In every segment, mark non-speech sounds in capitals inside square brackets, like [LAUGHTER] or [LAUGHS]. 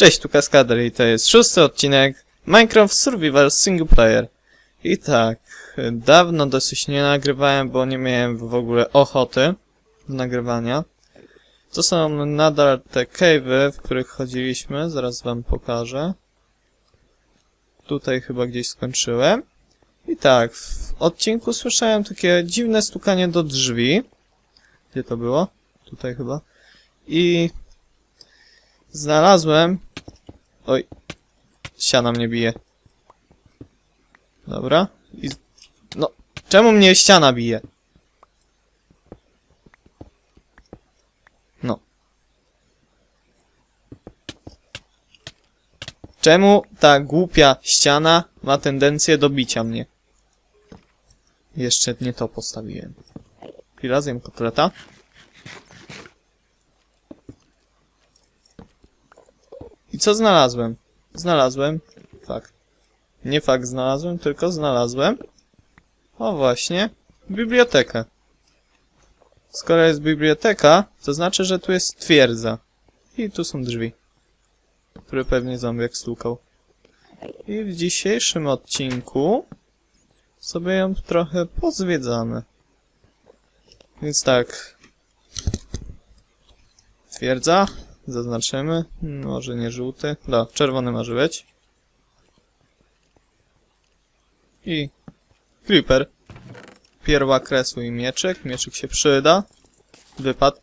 Cześć, tu Kaskader i to jest szósty odcinek Minecraft Survival Single Player. I tak, dawno dosyć nie nagrywałem, bo nie miałem w ogóle ochoty do nagrywania. To są nadal te cave'y, w których chodziliśmy, zaraz wam pokażę. Tutaj chyba gdzieś skończyłem. I tak, w odcinku słyszałem takie dziwne stukanie do drzwi. Gdzie to było? Tutaj chyba. I znalazłem... Oj, ściana mnie bije. Dobra. I... No, czemu mnie ściana bije? No. Czemu ta głupia ściana ma tendencję do bicia mnie? Jeszcze nie to postawiłem. Chwila, zjem kotleta. Co znalazłem? Znalazłem. Fakt. Nie fakt znalazłem, tylko znalazłem. O właśnie. Bibliotekę. Skoro jest biblioteka, to znaczy, że tu jest twierdza. I tu są drzwi. Które pewnie zombiak stukał. I w dzisiejszym odcinku sobie ją trochę pozwiedzamy. Więc tak. Twierdza. Zaznaczymy. Może nie żółty. Da, czerwony może być. I creeper. Pierwa kresu i mieczyk. Mieczyk się przyda. Wypadł.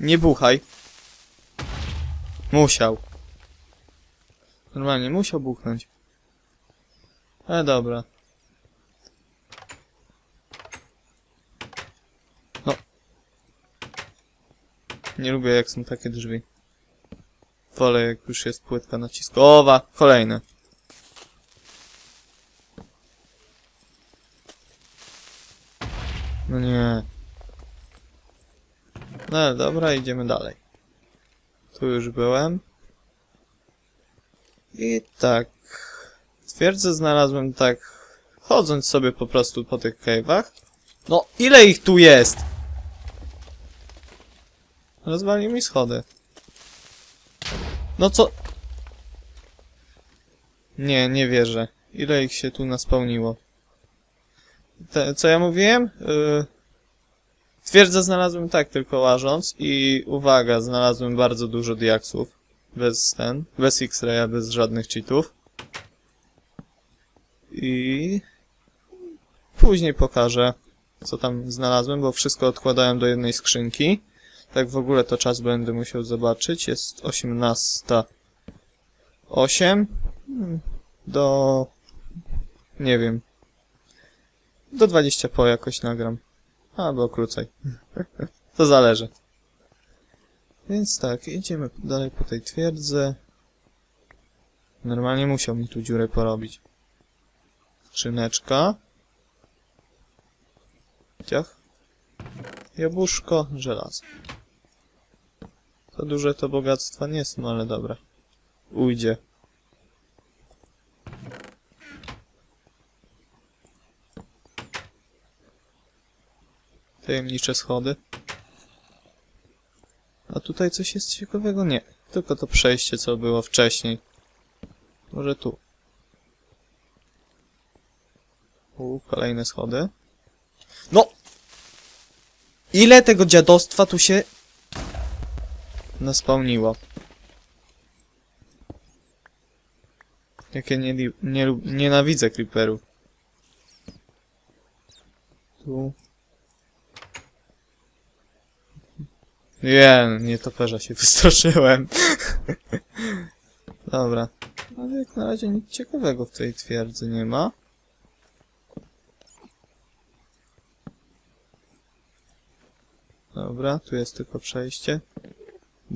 Nie buchaj. Musiał. Normalnie musiał buchnąć. Ale dobra. Nie lubię jak są takie drzwi. Wolę jak już jest płytka naciskowa. Kolejne. No nie. No dobra, idziemy dalej. Tu już byłem. I tak. Twierdzę znalazłem tak, chodząc sobie po prostu po tych cave'ach. No, ile ich tu jest? Rozwalił mi schody. No co? Nie, nie wierzę. Ile ich się tu naspełniło? Te, co ja mówiłem? Yy... Twierdzę znalazłem tak tylko łażąc i uwaga, znalazłem bardzo dużo diaksów. Bez ten, bez X-raya, bez żadnych cheatów. I później pokażę, co tam znalazłem, bo wszystko odkładałem do jednej skrzynki. Tak w ogóle to czas będę musiał zobaczyć. Jest 18.08 do... nie wiem. Do 20 po jakoś nagram. Albo krócej. [LAUGHS] to zależy. Więc tak, idziemy dalej po tej twierdzy. Normalnie musiał mi tu dziurę porobić. Skrzyneczka. Ciach. Jabłuszko, żelazo. To duże to bogactwa nie są, ale dobra. Ujdzie. Tajemnicze schody. A tutaj coś jest ciekawego? Nie. Tylko to przejście, co było wcześniej. Może tu. U, kolejne schody. No! Ile tego dziadostwa tu się naspełniło? Jak ja nie, nie, nienawidzę creeperów. Tu. Nie, nie toperza się [LAUGHS] wystraszyłem. Dobra. Ale jak na razie nic ciekawego w tej twierdzy nie ma. Dobra, tu jest tylko przejście.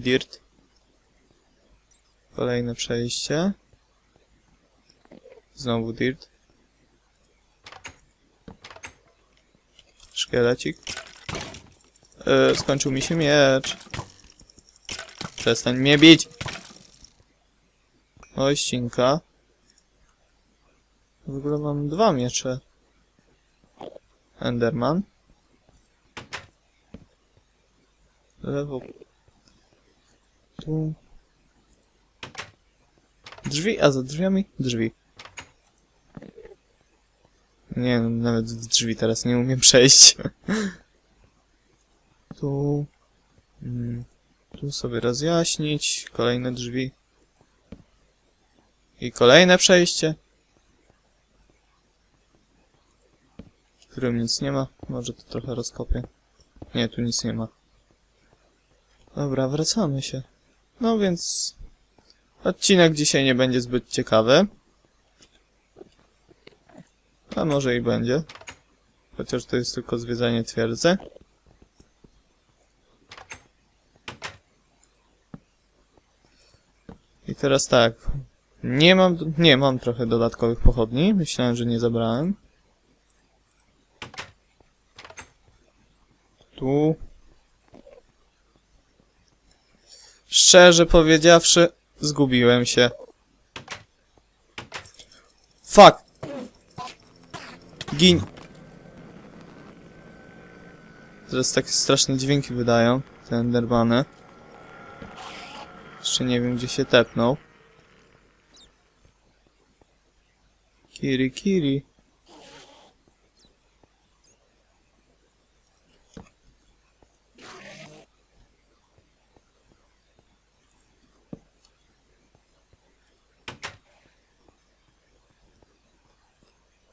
Dirt. Kolejne przejście. Znowu dirt. Szkielecik. Yy, skończył mi się miecz. Przestań mnie bić. Oj, ścinka. W ogóle mam dwa miecze. Enderman. Lewo. Tu. Drzwi, a za drzwiami drzwi. Nie, nawet w drzwi teraz nie umiem [LAUGHS] przejść. tu... Mm, tu sobie rozjaśnić. Kolejne drzwi. I kolejne przejście. W którym nic nie ma. Może to trochę rozkopię. Nie, tu nic nie ma. Dobra, wracamy się. No więc... Odcinek dzisiaj nie będzie zbyt ciekawy. A może i będzie. Chociaż to jest tylko zwiedzanie twierdzy. I teraz tak. Nie mam, nie mam trochę dodatkowych pochodni. Myślałem, że nie zabrałem. Tu. Szczerze powiedziawszy, zgubiłem się. Fuck! Gin! Teraz takie straszne dźwięki wydają, te endermany. Jeszcze nie wiem, gdzie się tepnął. Kiri, kiri.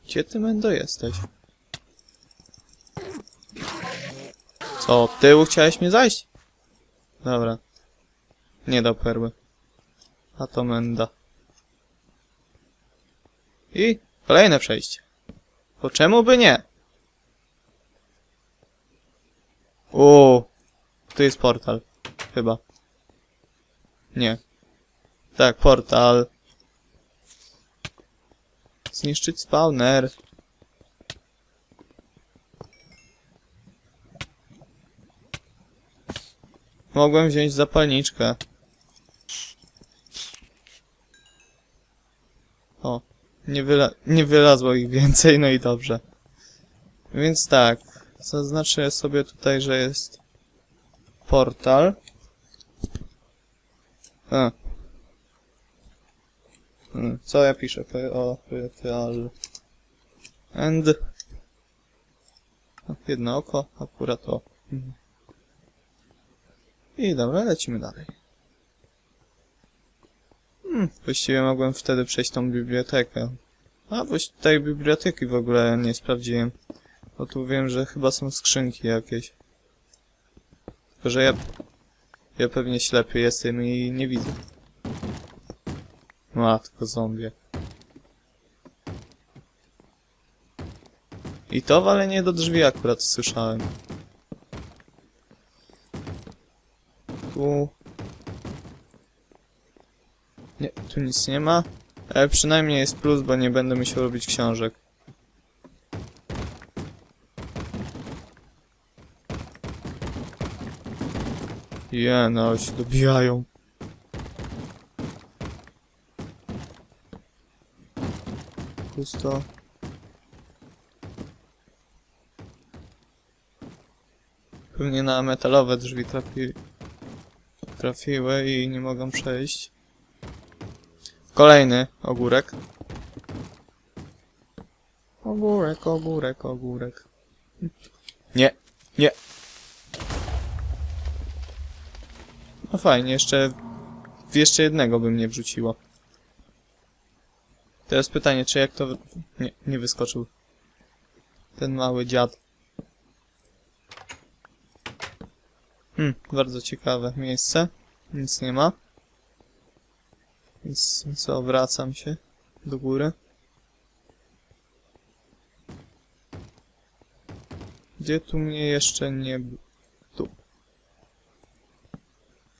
Gdzie ty, Mendo, jesteś? Co, tyłu chciałeś mnie zajść? Dobra. Nie do perły. A to Menda. I kolejne przejście. Po czemu by nie? O, tu jest portal. Chyba. Nie. Tak, portal. Zniszczyć spawner. Mogłem wziąć zapalniczkę. O, nie, wyla nie wylazło ich więcej, no i dobrze. Więc tak, zaznaczę sobie tutaj, że jest portal. A. Co ja piszę? Portal. And. Jedno oko, akurat o. Mhm. I dobra, lecimy dalej. Hmm, właściwie mogłem wtedy przejść tą bibliotekę. A, właściwie tej biblioteki w ogóle nie sprawdziłem. Bo tu wiem, że chyba są skrzynki jakieś. Tylko, że ja... Ja pewnie ślepy jestem i nie widzę. Matko zombie. I to walenie do drzwi akurat słyszałem. Tu... Nie, tu nic nie ma. Ale przynajmniej jest plus, bo nie będę musiał robić książek. Je, no się dobijają. Pusto. Pewnie na metalowe drzwi trafi... trafiły i nie mogą przejść. Kolejny ogórek. Ogórek, ogórek, ogórek. Nie, nie. No fajnie, jeszcze... Jeszcze jednego by mnie wrzuciło. Teraz pytanie, czy jak to... Nie, nie wyskoczył. Ten mały dziad. Hmm, bardzo ciekawe miejsce. Nic nie ma. Więc co, wracam się do góry. Gdzie tu mnie jeszcze nie... Tu.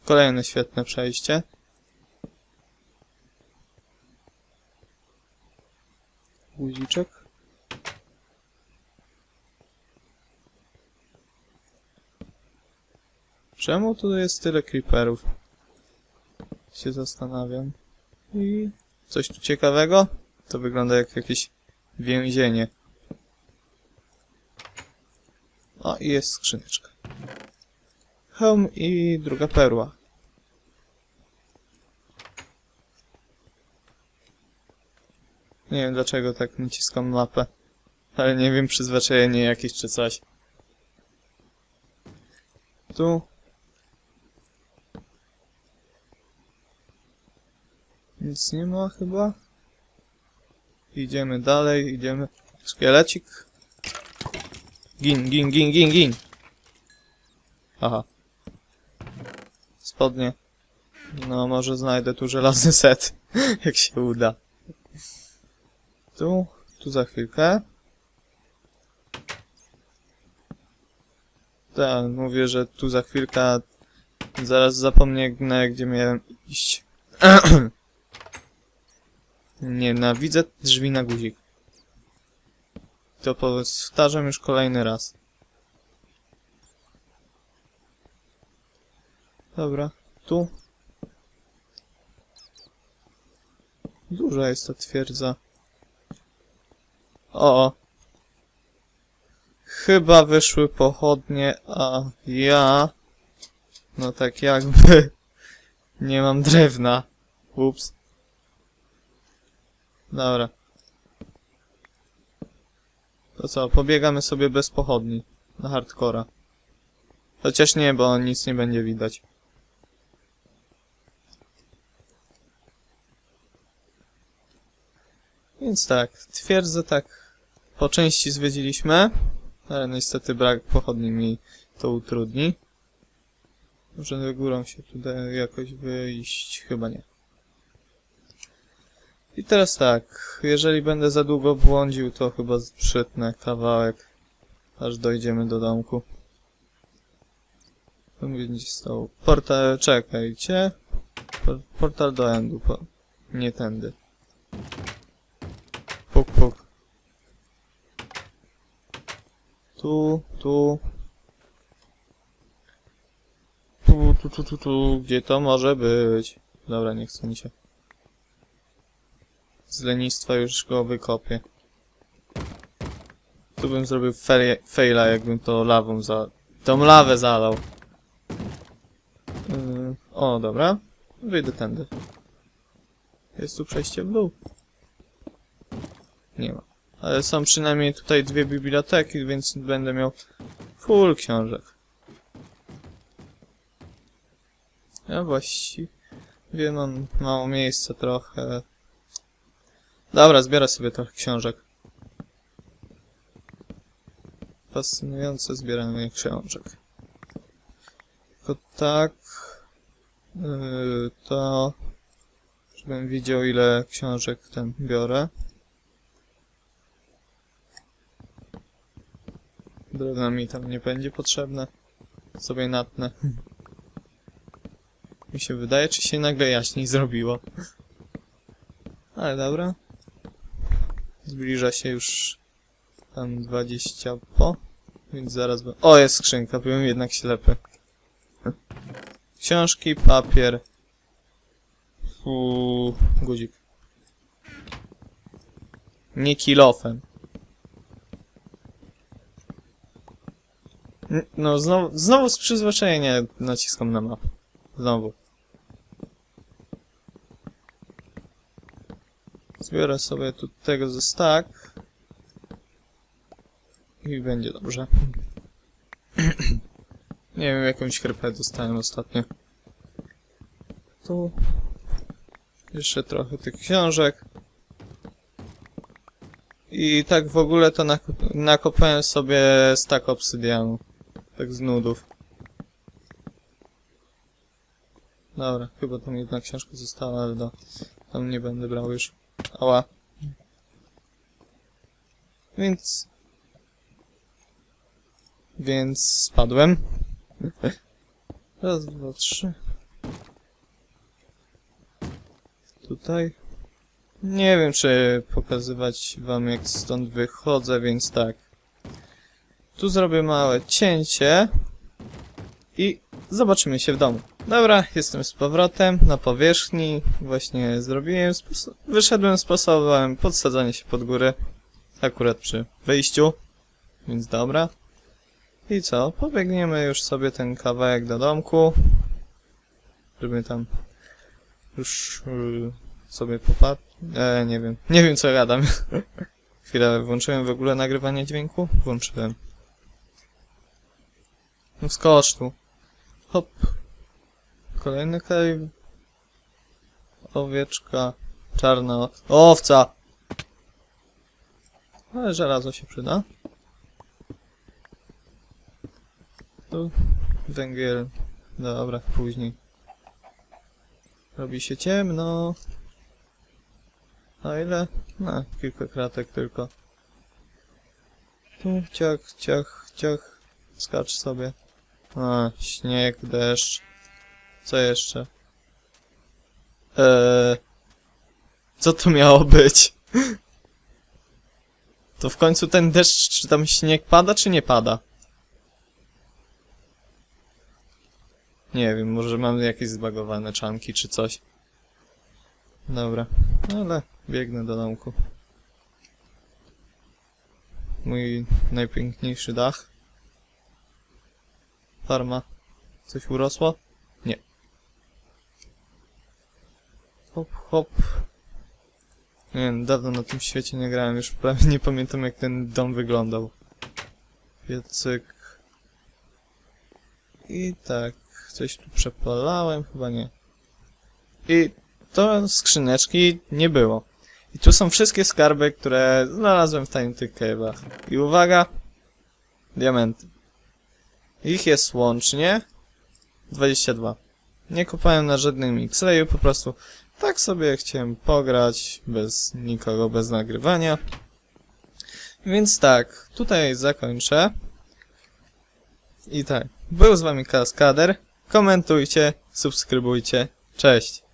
Kolejne świetne przejście. Guziczek. Czemu tu jest tyle creeperów? Się zastanawiam. I coś tu ciekawego? To wygląda jak jakieś więzienie. O, i jest skrzyneczka. Hełm i druga perła. Nie wiem dlaczego tak naciskam mapę. Ale nie wiem, przyzwyczajenie jakieś czy coś. Tu. Nic nie ma chyba. Idziemy dalej, idziemy. Szkielecik. Gin, gin, gin, gin, gin. Aha. Spodnie. No, może znajdę tu żelazny set, [LAUGHS] jak się uda. Tu, tu za chwilkę. Tak, mówię, że tu za chwilkę. Zaraz zapomnę, gdzie miałem iść. [CLEARS THROAT] Nienawidzę drzwi na guzik. To powtarzam już kolejny raz. Dobra, tu. Duża jest ta twierdza. O! Chyba wyszły pochodnie, a ja... No tak jakby... [LAUGHS] Nie mam drewna. Ups. Dobra. To co, pobiegamy sobie bez pochodni. Na hardcora. Chociaż nie, bo nic nie będzie widać. Więc tak, twierdzę tak po części zwiedziliśmy, ale niestety brak pochodni mi to utrudni. Może górą się tutaj jakoś wyjść? Chyba nie. I teraz tak, jeżeli będę za długo błądził, to chyba przytnę kawałek, aż dojdziemy do domku. To będzie stał. Portal, czekajcie. Por- Portal do endu, po... nie tędy. Tu, tu. Tu, tu, tu, tu, tu. Gdzie to może być? Dobra, nie chce mi się. Z lenistwa już go wykopię. Tu bym zrobił faila, jakbym to lawą za... Tą lawę zalał. Yy, o, dobra. Wyjdę tędy. Jest tu przejście w dół? Nie ma. Ale są przynajmniej tutaj dwie biblioteki, więc będę miał full książek. Ja właściwie mam mało miejsca trochę. Dobra, zbiorę sobie trochę książek. Fascynujące zbieranie książek. Tylko tak... Yy, to... Żebym widział ile książek ten biorę. Drewno mi tam nie będzie potrzebne. Sobie natnę. Mi się wydaje, czy się nagle jaśniej zrobiło. Ale dobra. Zbliża się już tam 20 po. Więc zaraz... be- O, jest skrzynka, byłem jednak ślepy. Książki, papier. Uuu, guzik. Nie kilofem. No, znowu, znowu z przyzwyczajenia naciskam na mapę. Znowu. Zbiorę sobie tu tego ze stack. I będzie dobrze. [CLEARS THROAT] Nie wiem, jakąś chrypę dostałem ostatnio. Tu. Jeszcze trochę tych książek. I tak w ogóle to nak- nakopałem sobie stack obsydianu. Tak z nudów. Dobra, chyba tam jedna książka została, ale do, tam nie będę brał już. Ała. Więc... Więc spadłem. Raz, dwa, trzy. Tutaj. Nie wiem, czy pokazywać wam jak stąd wychodzę, więc tak. Tu zrobię małe cięcie. I zobaczymy się w domu. Dobra, jestem z powrotem na powierzchni. Właśnie zrobiłem, wyszedłem sposobem podsadzania się pod górę. Akurat przy wyjściu. Więc dobra. I co? Pobiegniemy już sobie ten kawałek do domku. Żeby tam już yy, sobie popatrz... E, nie wiem. Nie wiem co gadam. [LAUGHS] Chwilę, włączyłem w ogóle nagrywanie dźwięku? Włączyłem. No skocz tu. Hop. Kolejny cave. Owieczka. Czarna owca. Ale żelazo się przyda. Tu węgiel. Dobra, później. Robi się ciemno. A ile? No, kilka kratek tylko. Tu ciach, ciach, ciach. Skacz sobie. A, śnieg, deszcz. Co jeszcze? Eee, co to miało być? [LAUGHS] To w końcu ten deszcz, czy tam śnieg pada, czy nie pada? Nie wiem, może mam jakieś zbagowane czanki, czy coś. Dobra, ale biegnę do domku. Mój najpiękniejszy dach. Farma. Coś urosło? Nie. Hop, hop. Nie wiem, dawno na tym świecie nie grałem, już prawie nie pamiętam jak ten dom wyglądał. Piecyk. I tak, coś tu przepalałem, chyba nie. I to skrzyneczki nie było. I tu są wszystkie skarby, które znalazłem w tajemniczych cave'ach. I uwaga, diamenty. Ich jest łącznie 22. Nie kopałem na żadnym X-rayu, po prostu tak sobie chciałem pograć, bez nikogo, bez nagrywania. Więc tak, tutaj zakończę. I tak, był z wami Kaskader. Komentujcie, subskrybujcie. Cześć!